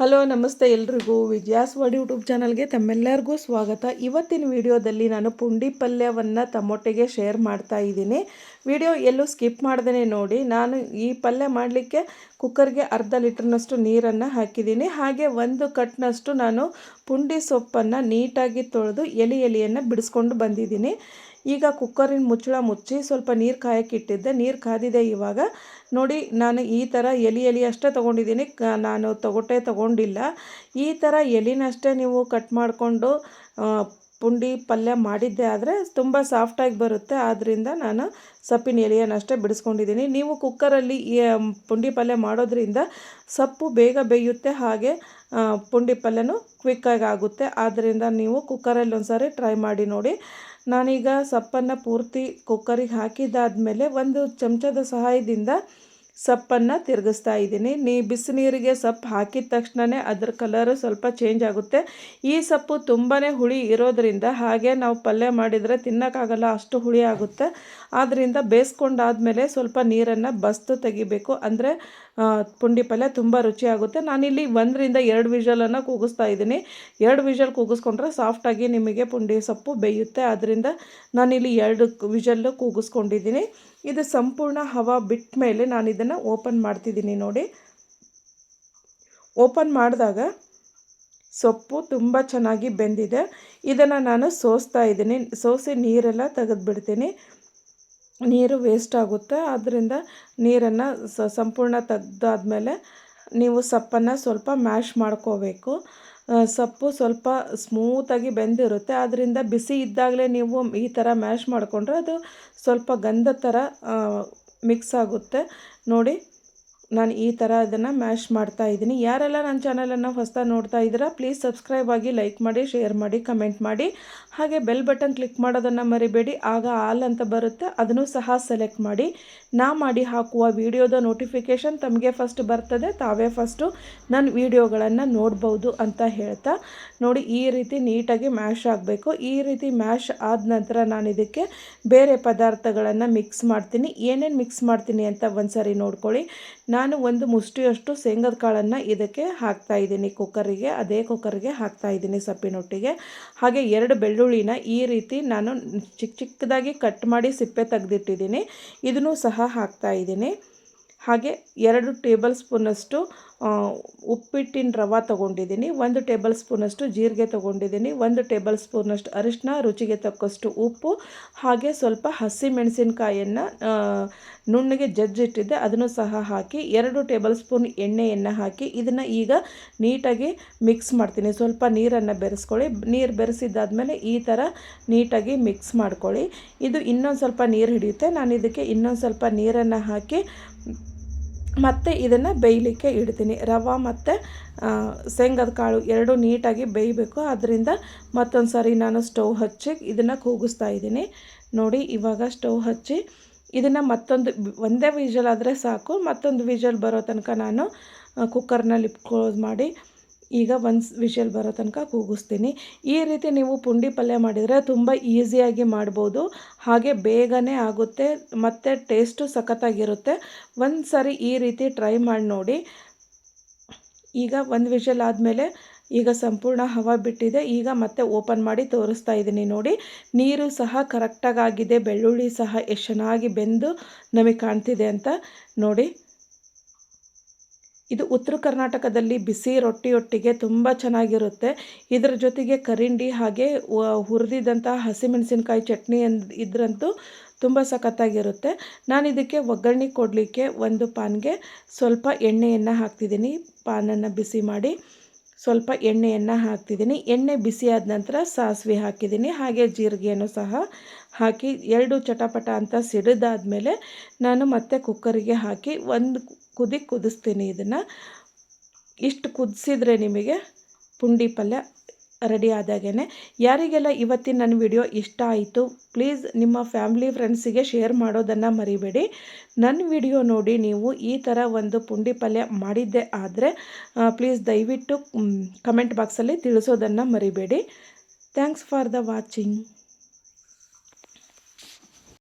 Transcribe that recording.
Hello, ನಮಸ್ತೆ ಎಲ್ರಿಗೂ. ವಿಜಯಾಸ್ word YouTube ಚಾನಲ್ಗೆ ತಮ್ಮೆಲ್ಲರಿಗೂ ಸ್ವಾಗತ. ಇವತ್ತಿನ ವಿಡಿಯೋದಲ್ಲಿ ನಾನು ಪುಂಡಿ ಪಲ್ಯವನ್ನು ತಮ್ಮೊಟ್ಟಿಗೆ ಶೇರ್ ಮಾಡ್ತಾ ಇದ್ದೀನಿ. ವಿಡಿಯೋ ಎಲ್ಲೂ ಸ್ಕಿಪ್ ಮಾಡ್ದೇ ನೋಡಿ. ನಾನು ಈ ಪಲ್ಯ ಮಾಡಲಿಕ್ಕೆ ಕುಕ್ಕರ್ಗೆ ಅರ್ಧ ಲೀಟ್ರ್ನಷ್ಟು ನೀರನ್ನು ಹಾಕಿದ್ದೀನಿ. ಹಾಗೆ ಒಂದು ಕಟ್ನಷ್ಟು ನಾನು ಪುಂಡಿ ಸೊಪ್ಪನ್ನು ನೀಟಾಗಿ ತೊಳೆದು ಎಲೆ ಎಲೆಯನ್ನು ಬಿಡಿಸ್ಕೊಂಡು ಬಂದಿದ್ದೀನಿ. ಈಗ ಕುಕ್ಕರಿನ ಮುಚ್ಚಳ ಮುಚ್ಚಿ ಸ್ವಲ್ಪ ನೀರು ಕಾಯಕ್ಕಿಟ್ಟಿದ್ದೆ ನೀರು ಕಾದಿದೆ ಇವಾಗ. ನೋಡಿ, ನಾನು ಈ ಥರ ಎಲೆ ಎಲೆ ಅಷ್ಟೇ ತೊಗೊಂಡಿದ್ದೀನಿ. ನಾನು ತೊಗೊಟ್ಟೆ ತೊಗೊಂಡಿಲ್ಲ. ಈ ಥರ ಎಲೆನಷ್ಟೇ ನೀವು ಕಟ್ ಮಾಡಿಕೊಂಡು ಪುಂಡಿ ಪಲ್ಯ ಮಾಡಿದ್ದೆ ಆದರೆ ತುಂಬ ಸಾಫ್ಟಾಗಿ ಬರುತ್ತೆ. ಆದ್ದರಿಂದ ನಾನು ಸೊಪ್ಪಿನ ಎಲೆಯನ್ನಷ್ಟೇ ಬಿಡಿಸ್ಕೊಂಡಿದ್ದೀನಿ. ನೀವು ಕುಕ್ಕರಲ್ಲಿ ಪುಂಡಿ ಪಲ್ಯ ಮಾಡೋದ್ರಿಂದ ಸೊಪ್ಪು ಬೇಗ ಬೇಯುತ್ತೆ ಹಾಗೆ ಪುಂಡಿ ಪಲ್ಯನೂ ಕ್ವಿಕ್ಕಾಗಿ ಆಗುತ್ತೆ. ಆದ್ದರಿಂದ ನೀವು ಕುಕ್ಕರಲ್ಲಿ ಒಂದು ಸಾರಿ ಟ್ರೈ ಮಾಡಿ ನೋಡಿ. ನಾನೀಗ ಸೊಪ್ಪನ್ನು ಪೂರ್ತಿ ಕುಕ್ಕರಿಗೆ ಹಾಕಿದ್ದಾದಮೇಲೆ ಒಂದು ಚಮಚದ ಸಹಾಯದಿಂದ ಸೊಪ್ಪನ್ನು ತಿರುಗಿಸ್ತಾ ಇದ್ದೀನಿ. ನೀ ಬಿಸಿ ನೀರಿಗೆ ಸೊಪ್ಪು ಹಾಕಿದ ತಕ್ಷಣವೇ ಅದರ ಕಲರು ಸ್ವಲ್ಪ ಚೇಂಜ್ ಆಗುತ್ತೆ. ಈ ಸೊಪ್ಪು ತುಂಬಾ ಹುಳಿ ಇರೋದರಿಂದ ಹಾಗೆ ನಾವು ಪಲ್ಯ ಮಾಡಿದರೆ ತಿನ್ನೋಕ್ಕಾಗಲ್ಲ, ಅಷ್ಟು ಹುಳಿ ಆಗುತ್ತೆ. ಆದ್ದರಿಂದ ಬೇಯಿಸ್ಕೊಂಡಾದ್ಮೇಲೆ ಸ್ವಲ್ಪ ನೀರನ್ನು ಬಸ್ತು ತೆಗಿಬೇಕು. ಅಂದರೆ ಪುಂಡಿ ಪಲ್ಯ ತುಂಬ ರುಚಿಯಾಗುತ್ತೆ. ನಾನಿಲ್ಲಿ ಒಂದರಿಂದ ಎರಡು ವಿಷಲನ್ನು ಕೂಗಿಸ್ತಾ ಇದ್ದೀನಿ. ಎರಡು ವಿಷಲ್ ಕೂಗಿಸ್ಕೊಂಡ್ರೆ ಸಾಫ್ಟಾಗಿ ನಿಮಗೆ ಪುಂಡಿ ಸೊಪ್ಪು ಬೇಯುತ್ತೆ. ಆದ್ದರಿಂದ ನಾನಿಲ್ಲಿ ಎರಡು ವಿಷಲ್ಲು ಕೂಗಿಸ್ಕೊಂಡಿದ್ದೀನಿ. ಇದು ಸಂಪೂರ್ಣ ಹವಾ ಬಿಟ್ಟ ಮೇಲೆ ನಾನು ಇದನ್ನು ಓಪನ್ ಮಾಡ್ತಿದ್ದೀನಿ ನೋಡಿ. ಓಪನ್ ಮಾಡಿದಾಗ ಸೊಪ್ಪು ತುಂಬ ಚೆನ್ನಾಗಿ ಬೆಂದಿದೆ. ಇದನ್ನು ನಾನು ಸೋಸ್ತಾ ಇದ್ದೀನಿ. ಸೋಸಿ ನೀರೆಲ್ಲ ತೆಗೆದುಬಿಡ್ತೀನಿ. ನೀರು ವೇಸ್ಟ್ ಆಗುತ್ತೆ. ಆದ್ದರಿಂದ ನೀರನ್ನು ಸಂಪೂರ್ಣ ತೆಗ್ದಾದ್ಮೇಲೆ ನೀವು ಸಪ್ಪನ್ನು ಸ್ವಲ್ಪ ಮ್ಯಾಶ್ ಮಾಡ್ಕೋಬೇಕು. ಸೊಪ್ಪು ಸ್ವಲ್ಪ ಸ್ಮೂತಾಗಿ ಬೆಂದಿರುತ್ತೆ. ಆದ್ದರಿಂದ ಬಿಸಿ ಇದ್ದಾಗಲೇ ನೀವು ಈ ಥರ ಮ್ಯಾಶ್ ಮಾಡಿಕೊಂಡ್ರೆ ಅದು ಸ್ವಲ್ಪ ಗಂಧ ಥರ ಮಿಕ್ಸ್ ಆಗುತ್ತೆ. ನೋಡಿ ನಾನು ಈ ಥರ ಅದನ್ನು ಮ್ಯಾಶ್ ಮಾಡ್ತಾ ಇದ್ದೀನಿ. ಯಾರೆಲ್ಲ ನನ್ನ ಚಾನಲನ್ನು ಹೊಸ್ತಾ ನೋಡ್ತಾ ಇದ್ದೀರಾ ಪ್ಲೀಸ್ ಸಬ್ಸ್ಕ್ರೈಬ್ ಆಗಿ ಲೈಕ್ ಮಾಡಿ ಶೇರ್ ಮಾಡಿ ಕಮೆಂಟ್ ಮಾಡಿ. ಹಾಗೆ ಬೆಲ್ ಬಟನ್ ಕ್ಲಿಕ್ ಮಾಡೋದನ್ನು ಮರಿಬೇಡಿ. ಆಗ ಆಲ್ ಅಂತ ಬರುತ್ತೆ, ಅದನ್ನು ಸಹ ಸೆಲೆಕ್ಟ್ ಮಾಡಿ. ನಾ ಮಾಡಿ ಹಾಕುವ ವಿಡಿಯೋದ ನೋಟಿಫಿಕೇಷನ್ ತಮಗೆ ಫಸ್ಟ್ ಬರ್ತದೆ, ತಾವೇ ಫಸ್ಟು ನನ್ನ ವಿಡಿಯೋಗಳನ್ನು ನೋಡ್ಬೋದು ಅಂತ ಹೇಳ್ತಾ. ನೋಡಿ, ಈ ರೀತಿ ನೀಟಾಗಿ ಮ್ಯಾಶ್ ಆಗಬೇಕು. ಈ ರೀತಿ ಮ್ಯಾಶ್ ಆದ ನಂತರ ನಾನು ಇದಕ್ಕೆ ಬೇರೆ ಪದಾರ್ಥಗಳನ್ನು ಮಿಕ್ಸ್ ಮಾಡ್ತೀನಿ. ಏನೇನು ಮಿಕ್ಸ್ ಮಾಡ್ತೀನಿ ಅಂತ ಒಂದು ಸಾರಿ ನೋಡ್ಕೊಳ್ಳಿ ನಾನು ಒಂದು ಮುಷ್ಟಿಯಷ್ಟು ಶೇಂಗದ ಕಾಳನ್ನು ಇದಕ್ಕೆ ಹಾಕ್ತಾ ಇದ್ದೀನಿ. ಕುಕ್ಕರಿಗೆ, ಅದೇ ಕುಕ್ಕರಿಗೆ ಹಾಕ್ತಾ ಇದ್ದೀನಿ ಸೊಪ್ಪಿನೊಟ್ಟಿಗೆ. ಹಾಗೆ ಎರಡು ಬೆಳ್ಳುಳ್ಳಿನ ಈ ರೀತಿ ನಾನು ಚಿಕ್ಕ ಚಿಕ್ಕದಾಗಿ ಕಟ್ ಮಾಡಿ ಸಿಪ್ಪೆ ತೆಗೆದಿಟ್ಟಿದ್ದೀನಿ. ಇದನ್ನು ಸಹ ಹಾಕ್ತಾ ಇದ್ದೀನಿ. ಹಾಗೆ ಎರಡು ಟೇಬಲ್ ಸ್ಪೂನಷ್ಟು ಉಪ್ಪಿಟ್ಟಿನ ರವ ತೊಗೊಂಡಿದ್ದೀನಿ, ಒಂದು ಟೇಬಲ್ ಸ್ಪೂನಷ್ಟು ಜೀರಿಗೆ ತೊಗೊಂಡಿದ್ದೀನಿ, ಒಂದು ಟೇಬಲ್ ಸ್ಪೂನಷ್ಟು ಅರಿಶಿನ ರುಚಿಗೆ ತಕ್ಕಷ್ಟು ಉಪ್ಪು, ಹಾಗೆ ಸ್ವಲ್ಪ ಹಸಿ ಮೆಣಸಿನ್ಕಾಯನ್ನು ನುಣ್ಣಗೆ ಜಜ್ಜಿಟ್ಟಿದ್ದೆ, ಅದನ್ನು ಸಹ ಹಾಕಿ ಎರಡು ಟೇಬಲ್ ಸ್ಪೂನ್ ಎಣ್ಣೆಯನ್ನು ಹಾಕಿ ಇದನ್ನು ಈಗ ನೀಟಾಗಿ ಮಿಕ್ಸ್ ಮಾಡ್ತೀನಿ. ಸ್ವಲ್ಪ ನೀರನ್ನು ಬೆರೆಸ್ಕೊಳ್ಳಿ. ನೀರು ಬೆರೆಸಿದ್ದಾದಮೇಲೆ ಈ ಥರ ನೀಟಾಗಿ ಮಿಕ್ಸ್ ಮಾಡ್ಕೊಳ್ಳಿ. ಇದು ಇನ್ನೊಂದು ಸ್ವಲ್ಪ ನೀರು ಹಿಡಿಯುತ್ತೆ. ನಾನು ಇದಕ್ಕೆ ಇನ್ನೊಂದು ಸ್ವಲ್ಪ ನೀರನ್ನು ಹಾಕಿ ಮತ್ತು ಇದನ್ನು ಬೇಯಲಿಕ್ಕೆ ಇಡ್ತೀನಿ. ರವೆ ಮತ್ತು ಶೇಂಗದ ಕಾಳು ಎರಡು ನೀಟಾಗಿ ಬೇಯಬೇಕು. ಅದರಿಂದ ಮತ್ತೊಂದು ಸಾರಿ ನಾನು ಸ್ಟವ್ ಹಚ್ಚಿ ಇದನ್ನು ಕೂಗಿಸ್ತಾ ಇದ್ದೀನಿ. ನೋಡಿ, ಇವಾಗ ಸ್ಟವ್ ಹಚ್ಚಿ ಇದನ್ನು ಮತ್ತೊಂದು, ಒಂದೇ ವಿಜಲ್ ಆದರೆ ಸಾಕು. ಮತ್ತೊಂದು ವಿಜಲ್ ಬರೋ ತನಕ ನಾನು ಕುಕ್ಕರ್ನಲ್ಲಿ ಕ್ಲೋಸ್ ಮಾಡಿ ಈಗ ಒಂದು ವಿಷಲ್ ಬರೋ ತನಕ ಕೂಗಿಸ್ತೀನಿ. ಈ ರೀತಿ ನೀವು ಪುಂಡಿ ಪಲ್ಯ ಮಾಡಿದರೆ ತುಂಬ ಈಸಿಯಾಗಿ ಮಾಡ್ಬೋದು. ಹಾಗೆ ಬೇಗನೆ ಆಗುತ್ತೆ, ಮತ್ತು ಟೇಸ್ಟು ಸಖತ್ತಾಗಿರುತ್ತೆ. ಒಂದು ಸರಿ ಈ ರೀತಿ ಟ್ರೈ ಮಾಡಿ ನೋಡಿ. ಈಗ ಒಂದು ವಿಷಲ್ ಆದಮೇಲೆ ಈಗ ಸಂಪೂರ್ಣ ಹವಾ ಬಿಟ್ಟಿದೆ. ಈಗ ಮತ್ತೆ ಓಪನ್ ಮಾಡಿ ತೋರಿಸ್ತಾ ಇದ್ದೀನಿ ನೋಡಿ. ನೀರು ಸಹ ಕರೆಕ್ಟಾಗಿ ಆಗಿದೆ. ಬೆಳ್ಳುಳ್ಳಿ ಸಹ ಎಷ್ಟು ಚೆನ್ನಾಗಿ ಬೆಂದು ನಮಗೆ ಕಾಣ್ತಿದೆ ಅಂತ ನೋಡಿ. ಇದು ಉತ್ತರ ಕರ್ನಾಟಕದಲ್ಲಿ ಬಿಸಿ ರೊಟ್ಟಿಯೊಟ್ಟಿಗೆ ತುಂಬ ಚೆನ್ನಾಗಿರುತ್ತೆ. ಇದರ ಜೊತೆಗೆ ಕರಿಂಡಿ ಹಾಗೆ ಹುರಿದಿದ್ದಂಥ ಹಸಿಮೆಣಸಿನ್ಕಾಯಿ ಚಟ್ನಿ ಇದ್ರಂತೂ ತುಂಬ ಸಖತ್ತಾಗಿರುತ್ತೆ. ನಾನು ಇದಕ್ಕೆ ಒಗ್ಗರಣೆ ಕೊಡಲಿಕ್ಕೆ ಒಂದು ಪಾನ್ಗೆ ಸ್ವಲ್ಪ ಎಣ್ಣೆಯನ್ನು ಹಾಕ್ತಿದ್ದೀನಿ. ಪಾನನ್ನು ಬಿಸಿ ಮಾಡಿ ಸ್ವಲ್ಪ ಎಣ್ಣೆಯನ್ನು ಹಾಕ್ತಿದ್ದೀನಿ. ಎಣ್ಣೆ ಬಿಸಿಯಾದ ನಂತರ ಸಾಸಿವೆ ಹಾಕಿದ್ದೀನಿ. ಹಾಗೆ ಜೀರಿಗೆಯನ್ನು ಸಹ ಹಾಕಿ ಎರಡು ಚಟಪಟ ಅಂತ ಸಿಡಿದಾದ್ಮೇಲೆ ನಾನು ಮತ್ತೆ ಕುಕ್ಕರಿಗೆ ಹಾಕಿ ಒಂದು ಕುದಿ ಕುದಿಸ್ತೀನಿ ಇದನ್ನು. ಇಷ್ಟು ಕುದಿಸಿದ್ರೆ ನಿಮಗೆ ಪುಂಡಿ ಪಲ್ಯ ರೆಡಿ ಆದಾಗೇ ಯಾರಿಗೆಲ್ಲ ಇವತ್ತಿನ ನನ್ನ ವಿಡಿಯೋ ಇಷ್ಟ ಆಯಿತು ಪ್ಲೀಸ್ ನಿಮ್ಮ ಫ್ಯಾಮ್ಲಿ ಫ್ರೆಂಡ್ಸಿಗೆ ಶೇರ್ ಮಾಡೋದನ್ನು ಮರಿಬೇಡಿ. ನನ್ನ ವಿಡಿಯೋ ನೋಡಿ ನೀವು ಈ ಥರ ಒಂದು ಪುಂಡಿ ಪಲ್ಯ ಮಾಡಿದ್ದೆ ಆದರೆ ಪ್ಲೀಸ್ ದಯವಿಟ್ಟು ಕಮೆಂಟ್ ಬಾಕ್ಸಲ್ಲಿ ತಿಳಿಸೋದನ್ನು ಮರಿಬೇಡಿ. Thanks for the watching